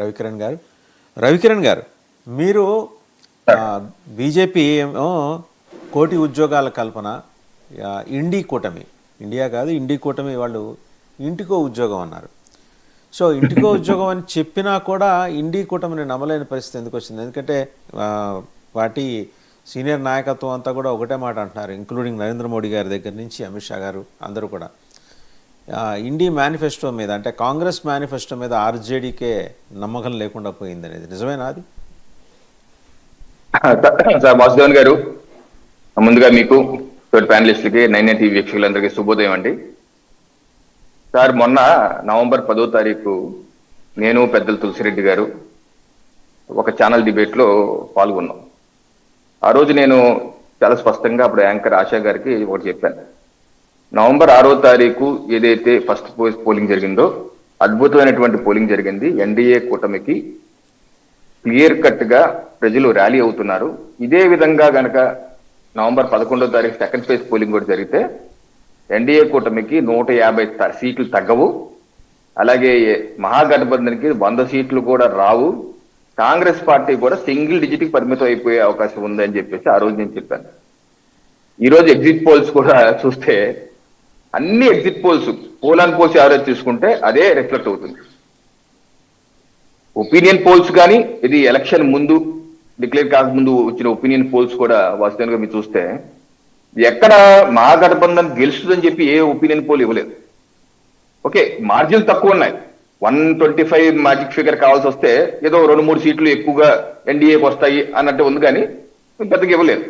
రవికిరణ్ గారు. రవికిరణ్ గారు మీరు బీజేపీ ఏమో కోటి ఉద్యోగాల కల్పన ఇండి కూటమి. ఇండియా కాదు ఇండి కూటమి వాళ్ళు ఇంటికో ఉద్యోగం అన్నారు. సో ఇంటికో ఉద్యోగం అని చెప్పినా కూడా ఇండి కూటమిని నమ్మలేని పరిస్థితి ఎందుకు వచ్చింది? ఎందుకంటే వాటి సీనియర్ నాయకత్వం అంతా కూడా ఒకటే మాట అంటున్నారు ఇంక్లూడింగ్ నరేంద్ర మోడీ గారి దగ్గర నుంచి అమిత్ షా గారు అందరూ కూడా. ఇండి మేనిఫెస్టో మీద అంటే కాంగ్రెస్ మేనిఫెస్టో మీద ఆర్జేడీకే నమ్మకం లేకుండా పోయింది అనేది నిజమేనా అది? సార్ వాసుదేవన్ గారు ముందుగా మీకు ప్యానలిస్టులకి నైన్ టీవీ వీక్షకులందరికీ శుభోదయం అండి. సార్ మొన్న నవంబర్ పదో తారీఖు నేను పెద్దలు తులసిరెడ్డి గారు ఒక ఛానల్ డిబేట్లో పాల్గొన్నాం. ఆ రోజు నేను చాలా స్పష్టంగా అప్పుడు యాంకర్ ఆశా గారికి ఒకటి చెప్పాను. నవంబర్ ఆరో తారీఖు ఏదైతే ఫస్ట్ పోలింగ్ జరిగిందో అద్భుతమైనటువంటి పోలింగ్ జరిగింది. ఎన్డీఏ కూటమికి క్లియర్ కట్గా ప్రజలు ర్యాలీ అవుతున్నారు. ఇదే విధంగా గనక నవంబర్ పదకొండో తారీఖు సెకండ్ ఫేజ్ పోలింగ్ కూడా జరిగితే ఎన్డీఏ కూటమికి నూట యాభై సీట్లు తగ్గవు. అలాగే మహాగఠబంధన్కి వంద సీట్లు కూడా రావు. కాంగ్రెస్ పార్టీ కూడా సింగిల్ డిజిట్కి పరిమితం అయిపోయే అవకాశం ఉందని చెప్పేసి ఆ రోజు నేను చెప్పాను. ఈ రోజు ఎగ్జిట్ పోల్స్ కూడా చూస్తే అన్ని exit polls poll and polls average తీసుకుంటే అదే రిఫ్లెక్ట్ అవుతుంది. ఒపీనియన్ పోల్స్ కానీ ఇది ఎలక్షన్ ముందు డిక్లేర్ కాకముందు వచ్చిన ఒపీనియన్ పోల్స్ కూడా వాస్తవంగా మీరు చూస్తే ఎక్కడ మహాగఠబంధన్ గెలుస్తుందని చెప్పి ఏ ఒపీనియన్ పోల్ ఇవ్వలేదు. ఓకే మార్జిన్ తక్కువ ఉన్నాయి. One twenty five magic figure కావాల్సి వస్తే ఏదో రెండు మూడు సీట్లు ఎక్కువగా ఎన్డీఏకి వస్తాయి అన్నట్టు ఉంది కానీ పెద్దగా ఇవ్వలేదు.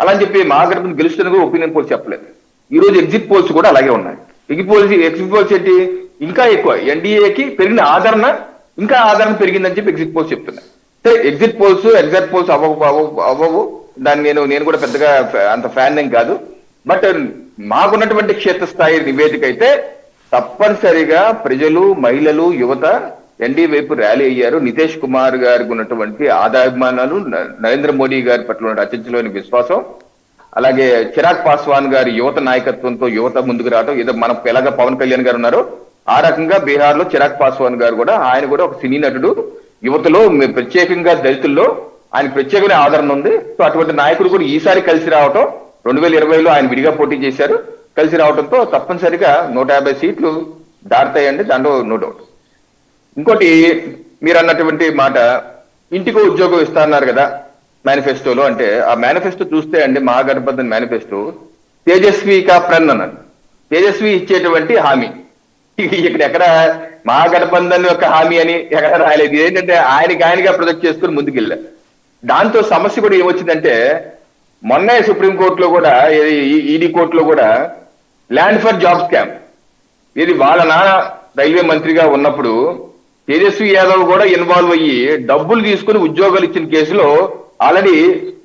అలా అని చెప్పి మహాగఠబంధన్ గెలుస్తుందని కూడా ఒపీనియన్ పోల్స్ చెప్పలేదు. ఈ రోజు ఎగ్జిట్ పోల్స్ కూడా అలాగే ఉన్నాయి. ఎగ్జిట్ పోల్స్ ఎగ్జిట్ పోల్స్ ఏంటి? ఇంకా ఎక్కువ. ఎన్డీఏకి పెరిగిన ఆదరణ ఇంకా ఆదరణ పెరిగిందని చెప్పి ఎగ్జిట్ పోల్స్ చెప్తున్నాయి. సరే ఎగ్జిట్ పోల్స్ ఎగ్జిట్ పోల్స్ అవ్వవు అవ్వవు అవ్వవు. దాన్ని నేను నేను కూడా పెద్దగా అంత ఫ్యాన్ ఏం కాదు. బట్ మాకున్నటువంటి క్షేత్రస్థాయి నివేదిక అయితే తప్పనిసరిగా ప్రజలు మహిళలు యువత ఎన్డీ వైపు ర్యాలీ అయ్యారు. నితేష్ కుమార్ గారికి ఉన్నటువంటి ఆదాభిమానాలు నరేంద్ర మోడీ గారి పట్ల ఉన్న అత్యంతలోని విశ్వాసం. అలాగే చిరాగ్ పాస్వాన్ గారి యువత నాయకత్వంతో యువత ముందుకు రావడం ఏదో మన ఎలాగ పవన్ కళ్యాణ్ గారు ఉన్నారో ఆ రకంగా బీహార్లో చిరాగ్ పాస్వాన్ గారు కూడా ఆయన కూడా ఒక సినీ నటుడు. యువతలో ప్రత్యేకంగా దళితుల్లో ఆయన ప్రత్యేకమైన ఆదరణ ఉంది. సో అటువంటి నాయకుడు కూడా ఈసారి కలిసి రావటం రెండు వేల ఇరవైలో ఆయన విడిగా పోటీ చేశారు. కలిసి రావడంతో తప్పనిసరిగా నూట యాభై సీట్లు దాటుతాయండి దాంట్లో నో డౌట్. ఇంకోటి మీరు అన్నటువంటి మాట ఇంటికి ఉద్యోగం ఇస్తా అన్నారు కదా మేనిఫెస్టోలో అంటే ఆ మేనిఫెస్టో చూస్తే అండి మహాగణపతి మేనిఫెస్టో తేజస్వి కా ప్రన్ అన్నాడు. తేజస్వి ఇచ్చేటువంటి హామీ. ఇక్కడ ఎక్కడ మహాగఠబంధన్ యొక్క హామీ అని ఎక్కడ రాయలేదు. ఏంటంటే ఆయనకి ఆయనగా ప్రొజెక్ట్ చేసుకుని ముందుకెళ్ళా. దాంతో సమస్య కూడా ఏమొచ్చిందంటే మొన్నే సుప్రీంకోర్టులో కూడా ఈడీ కోర్టులో కూడా ల్యాండ్ ఫర్ జాబ్ స్కామ్. ఇది వాళ్ళ నాన్న రైల్వే మంత్రిగా ఉన్నప్పుడు తేజస్వి యాదవ్ కూడా ఇన్వాల్వ్ అయ్యి డబ్బులు తీసుకుని ఉద్యోగాలు ఇచ్చిన కేసులో ఆల్రెడీ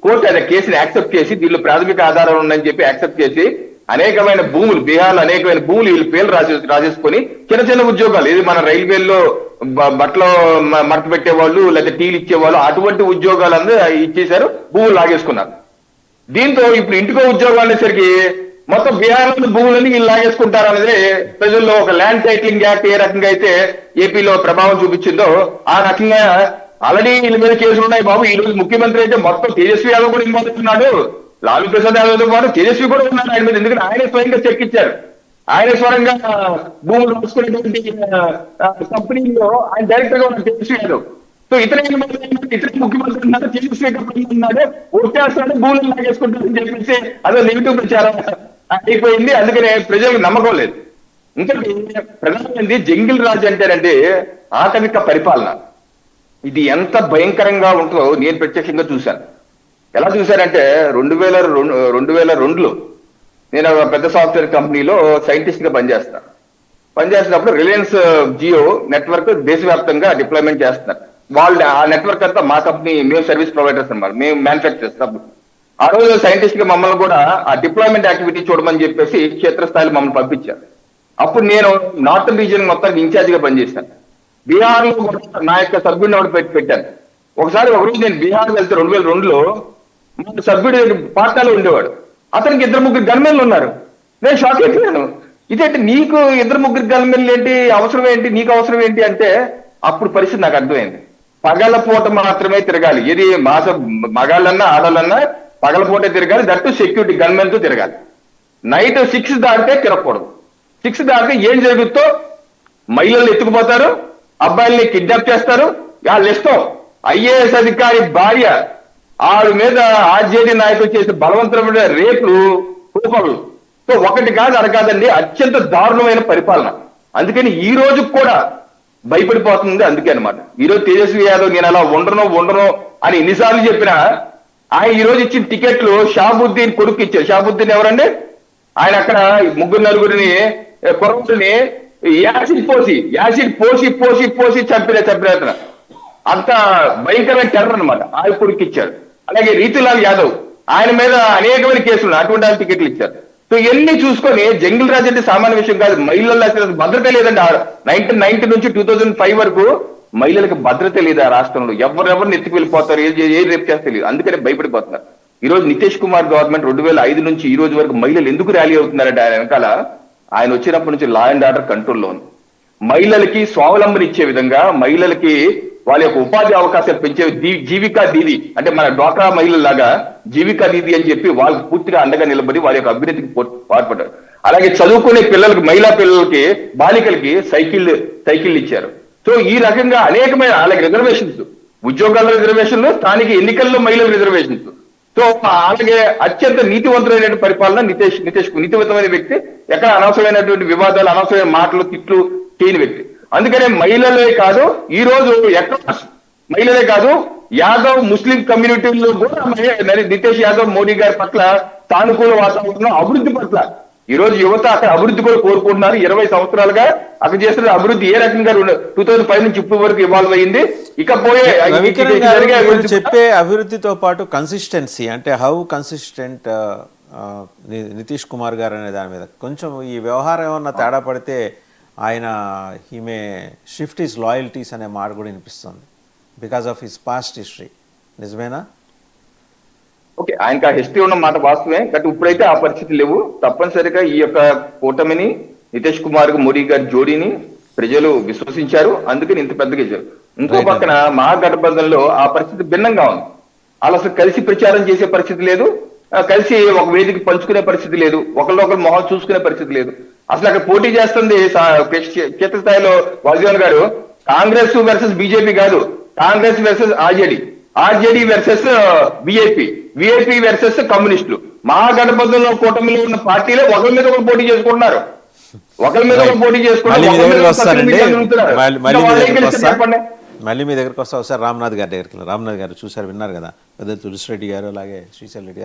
కోర్టు అదే కేసుని యాక్సెప్ట్ చేసి దీనిలో ప్రాథమిక ఆధారం ఉందని చెప్పి యాక్సెప్ట్ చేసి అనేకమైన భూములు బీహార్లో అనేకమైన భూములు వీళ్ళు పేర్లు రాసే రాసేసుకొని చిన్న చిన్న ఉద్యోగాలు ఇది మన రైల్వేల్లో బట్టలు మ- మడత పెట్టేవాళ్ళు లేదా టీలు ఇచ్చేవాళ్ళు అటువంటి ఉద్యోగాలందరూ ఇచ్చేశారు భూములు లాగేసుకున్నారు. దీంతో ఇప్పుడు ఇంటికో ఉద్యోగాలు అనేసరికి మొత్తం బీహార్ భూములని భూములన్నీ వీళ్ళు లాగేసుకుంటారు అనేది ప్రజల్లో ఒక ల్యాండ్ టైటిలింగ్ యాక్ట్ ఏ రకంగా అయితే ఏపీలో ప్రభావం చూపించిందో ఆ రకంగా ఆల్రెడీ వీళ్ళ మీద కేసులు ఉన్నాయి బాబు. ఈ రోజు ముఖ్యమంత్రి అయితే మొత్తం తేజస్వి యాదవ్ కూడా ఇన్వాల్వ్ అవుతున్నాడు లాలూ ప్రసాద్ యాదవ్తో పాటు తేజస్వి కూడా ఉన్నాడు ఆయన మీద. ఎందుకంటే ఆయన స్వయంగా చెక్ ఇచ్చారు. ఆయన స్వరంగా భూములు రాసుకునేటువంటి కంపెనీలో ఆయన డైరెక్టర్గా ఉన్నాడు తేజస్వి యాదవ్. సో ఇతర ఇతర ముఖ్యమంత్రి ఉన్నారు చంద్రశేఖర్ ఉన్నాడు. ఓటేస్తాడు భూములు లాగేసుకుంటారని చెప్పేసి అదే నెగిటివ్ ప్రచారం అయిపోయింది. అందుకనే ప్రజలకు నమ్మకం లేదు. ఇంకోటి ప్రధానమంత్రి జంగిల్ రాజు అంటేనండి ఆటవిక పరిపాలన. ఇది ఎంత భయంకరంగా ఉంటుందో నేను ప్రత్యక్షంగా చూశాను. ఎలా చూశానంటే రెండు వేల రెండు రెండు వేల రెండులో నేను ఒక పెద్ద సాఫ్ట్వేర్ కంపెనీలో సైంటిస్ట్గా పనిచేస్తాను పనిచేసినప్పుడు రిలయన్స్ జియో నెట్వర్క్ దేశవ్యాప్తంగా డిప్లాయ్మెంట్ చేస్తున్నారు. వాళ్ళు ఆ నెట్వర్క్ అంతా మా కంపెనీ మేము సర్వీస్ ప్రొవైడర్స్ అనమాట మేము మ్యానుఫాక్చర్ చేస్తాం. ఆ రోజు సైంటిస్ట్గా మమ్మల్ని కూడా ఆ డిప్లాయ్మెంట్ యాక్టివిటీ చూడమని చెప్పేసి క్షేత్రస్థాయిలో మమ్మల్ని పంపించారు. అప్పుడు నేను నార్త్ రీజియన్ మొత్తానికి ఇన్ఛార్జ్గా పనిచేశాను. బీహార్లో నా యొక్క సభ్యుడిని ఎవరు పెట్టి పెట్టాను. ఒకసారి ఒక రోజు నేను బీహార్ వెళ్తే రెండు వేల రెండులో మన సభ్యుడు పాట్నాలో ఉండేవాడు. అతనికి ఇద్దరు ముగ్గురు గన్మెన్లు ఉన్నారు. నేను షాక్ అయిపోయాను. ఇదేంటి నీకు ఇద్దరు ముగ్గురు గన్మెన్లు ఏంటి? అవసరం ఏంటి? నీకు అవసరం ఏంటి అంటే అప్పుడు పరిస్థితి నాకు అర్థమైంది. పగలపూట మాత్రమే తిరగాలి. ఇది మాస మగాళ్ళన్నా ఆడాలన్నా పగలపూటే తిరగాలి. దట్టు సెక్యూరిటీ గన్మెన్తో తిరగాలి. నైట్ సిక్స్ దాటితే తిరగకూడదు. సిక్స్ దాటితే ఏం జరుగుతో మహిళలు ఎత్తుకుపోతారు? అబ్బాయిల్ని కిడ్నాప్ చేస్తారు. వాళ్ళు ఇష్టం ఐఏఎస్ అధికారి భార్య ఆవిడ మీద ఆర్జేడీ నాయకులు చేసిన బలవంతమైన రేపులు కూపలు సో ఒకటి కాదు అడగాదండి అత్యంత దారుణమైన పరిపాలన. అందుకని ఈ రోజు కూడా భయపడిపోతుంది అందుకే అనమాట ఈ రోజు తేజస్వి యాదవ్ నేను అలా ఉండను ఉండను అని ఎన్నిసార్లు చెప్పినా ఆయన ఈ రోజు ఇచ్చిన టికెట్లు షాబుద్దీన్ కొడుకు ఇచ్చారు షాబుద్దీన్ ఎవరండి? ఆయన అక్కడ ముగ్గురు నలుగురిని ఏ, యాసిడ్ పోసి యాసిడ్ పోసి పోసి పోసి చంపిన చంపిన అంత భయంకరమైన టెర్రర్ అనమాట ఆయన కొడుకు ఇచ్చాడు. అలాగే రీతిలాల్ యాదవ్ ఆయన మీద అనేకమైన కేసులు అటువంటి ఆయన టికెట్లు ఇచ్చారు. సో ఇవన్నీ చూసుకొని జంగిల్ రాజ్ అంటే సామాన్య విషయం కాదు. మహిళల్లో అసలు భద్రత లేదండి. నైన్టీన్ నైన్టీ నుంచి టూ థౌజండ్ ఫైవ్ వరకు మహిళలకు భద్రత లేదు ఆ రాష్ట్రంలో. ఎవరెవరు ఎత్తుకు వెళ్ళిపోతారు? ఏ ఏ రేపు చేస్తే తెలియదు. అందుకనే భయపడిపోతున్నారు. ఈ రోజు నితీష్ కుమార్ గవర్నమెంట్ రెండు వేల ఐదు నుంచి ఈ రోజు వరకు మహిళలు ఎందుకు ర్యాలీ అవుతున్నారంటే ఆయన వెనకాల ఆయన వచ్చినప్పటి నుంచి లా అండ్ ఆర్డర్ కంట్రోల్లో ఉంది మహిళలకి స్వావలంబన ఇచ్చే విధంగా మహిళలకి వాళ్ళ యొక్క ఉపాధి అవకాశాలు పెంచే దీ- జీవికా దీది. అంటే మన డ్వాక్రా మహిళల లాగా జీవికా దీది అని చెప్పి వాళ్ళకి పూర్తిగా అండగా నిలబడి వాళ్ళ యొక్క అభివృద్ధికి పాల్పడ్డారు పాటుపడ్డారు. అలాగే చదువుకునే పిల్లలకి మహిళా పిల్లలకి బాలికలకి సైకిల్ సైకిల్ ఇచ్చారు. సో ఈ రకంగా అనేకమైన అలాగే రిజర్వేషన్స్ ఉద్యోగాల రిజర్వేషన్లు స్థానిక ఎన్నికల్లో మహిళల రిజర్వేషన్స్ సో అలాగే అత్యంత నీతివంతులైన పరిపాలన నితేష్ నితేష్ నీతివంతమైన వ్యక్తి ఎక్కడ అనవసరమైనటువంటి వివాదాలు అనవసరమైన మాటలు తిట్లు చేయని వ్యక్తి. అందుకనే మహిళలే కాదు ఈ రోజు ఎక్కడ మహిళలే కాదు యాదవ్ ముస్లిం కమ్యూనిటీలో కూడా నితేష్ యాదవ్ మోడీ గారి పట్ల సానుకూల వాతావరణం అభివృద్ధి పట్ల ఈ రోజు యువత అక్కడ అభివృద్ధి కూడా కోరుకుంటున్నారు. ఇరవై సంవత్సరాలుగా అక్కడ చేస్తున్న అభివృద్ధి ఏ రకంగా టూ థౌసండ్ ఫైవ్ నుంచి ఇప్పటి వరకు ఇవాల్వ్ అయింది. ఇకపోయే చెప్పే అభివృద్ధితో పాటు కన్సిస్టెన్సీ అంటే హౌ కన్సిస్టెంట్ నితీష్ కుమార్ గారు అనే దాని మీద. కొంచెం ఈ వ్యవహారం ఏమన్నా తేడా పడితే ఆయన ఈమె షిఫ్ట్ ఈస్ లాయల్టీస్ అనే మాట కూడా వినిపిస్తుంది. Because of his past history నిజమేనా? ఓకే ఆయనకు ఆ హిస్టరీ ఉన్న మాట వాస్తవమే బట్ ఇప్పుడైతే ఆ పరిస్థితి లేవు. తప్పనిసరిగా ఈ యొక్క కూటమిని నితీష్ కుమార్ మోడీ గారి జోడీని ప్రజలు విశ్వసించారు. అందుకని ఇంత పెద్దగా ఇచ్చారు ఇంకో. పక్కన మహాగఠబంధన్లో ఆ పరిస్థితి భిన్నంగా ఉంది. వాళ్ళు అసలు కలిసి ప్రచారం చేసే పరిస్థితి లేదు. కలిసి ఒక వేదిక పంచుకునే పరిస్థితి లేదు. ఒకళ్ళొకరు మొహం చూసుకునే పరిస్థితి లేదు. అసలు అక్కడ పోటీ చేస్తుంది క్షేత్రస్థాయిలో వాసుదేవన్ గారు. కాంగ్రెస్ వర్సెస్ బీజేపీ కాదు. Congress versus RJD. RJD versus BAP VIP versus కమ్యూనిస్టులు మహాగఠబంధంలో కూటమిలో ఉన్న పార్టీలే ఒకరి మీద ఒకరు పోటీ చేసుకుంటున్నారు. ఒకరి మీద ఒకరు పోటీ చేసుకుంటారు మళ్ళీ మీ దగ్గరికి వస్తా. ఒకసారి రామ్నాథ్ గారి దగ్గరికి. రామ్నాథ్ గారు చూసారు విన్నారు కదా. పెద్ద తులసిరెడ్డి గారు అలాగే శ్రీశైల్ రెడ్డి గారు.